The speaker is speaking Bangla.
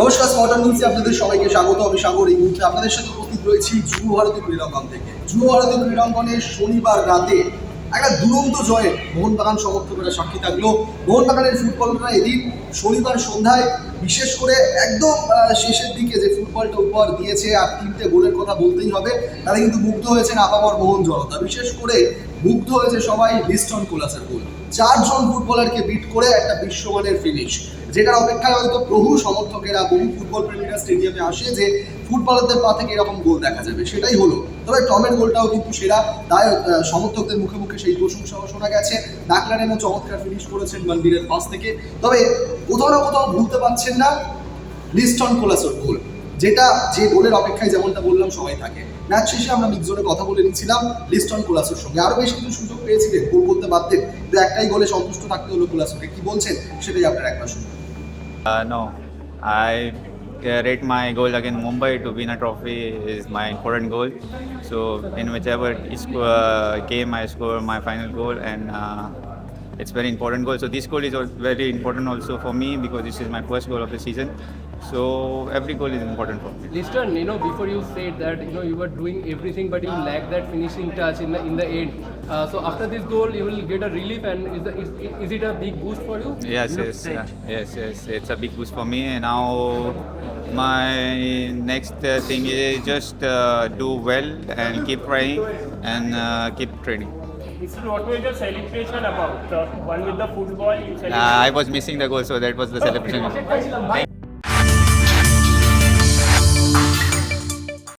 নমস্কার স্মটার নিউজে আপনাদের সবাইকে স্বাগত। আমি সাগর। এই মুহূর্তে আপনাদের সাথে উপস্থিত রয়েছি যুব ভারতী ক্রীড়াঙ্গন থেকে। যুব ভারতী ক্রীড়াঙ্গনে শনিবার রাতে একটা দুরন্ত জয়ে মোহনবাগান সমর্থকরা সাক্ষী থাকল। মোহনবাগানের ফুটবলাররা এদিন শনিবার সন্ধ্যায় বিশেষ করে একদম শেষের দিকে যে ফুটবলটা উপহার দিয়েছে আর তিনটে গোলের কথা বলতেই হবে, তারা কিন্তু মুগ্ধ হয়েছেন আপামর মোহন জনতা বিশেষ করে মুগ্ধ হয়েছে সবাই লিস্টন কোলাসের গোল চারজন ফুটবলারকে বিট করে একটা বিশ্বমানের ফিনিশ যেটার অপেক্ষায় হয়তো বহু সমর্থকেরা বহু ফুটবল প্রেমীরা স্টেডিয়ামে আসে যে ফুটবলারদের পা থেকে এরকম গোল দেখা যাবে। সেটাই হলো। তবে টমের গোলটাও কিন্তু সেরা। তাই সমর্থকদের মুখে মুখে সেই প্রশংসাও শোনা গেছে। ডাকলারেনও চমৎকার ফিনিশ করেছেন মন্দিরের পাশ থেকে। তবে কোথাও না কোথাও ভুলতে পারছেন না লিস্টন কোলাসের গোল যেটা যে গোলের অপেক্ষায় যেমনটা বললাম সবাই থাকে। ম্যাচ শেষে আমরা মিকজোনে কথা বলে নিচ্ছিলাম লিস্টন কোলাসের সঙ্গে। আরও বেশ কিছু সুযোগ পেয়েছিলেন গোল করতে পারতেন কিন্তু একটাই গোলে সন্তুষ্ট থাকতে হলো কোলাসকে কি বলছেন? সেটাই আপনার একবার শুনুন। Uh, I my goal against Mumbai to win a trophy is my important goal. So in whichever is- uh, game I score my final goal, and uh, it's very important goal. So this goal is al- very important also for me because this is my first goal of the season. So every goal is important for me. Liston, you know, before you said that you know you were doing everything, but you lacked that finishing touch in the in the end. Uh, so after this goal, you will get a relief, and is, the, is, is it a big boost for you? Yes, You yes, uh, yes, yes. It's a big boost for me. And now my next uh, thing is just uh, do well and keep trying and uh, keep training. This is what was your celebration about? The one with the football you Uh, celebrated. I was missing the goal, so that was the celebration.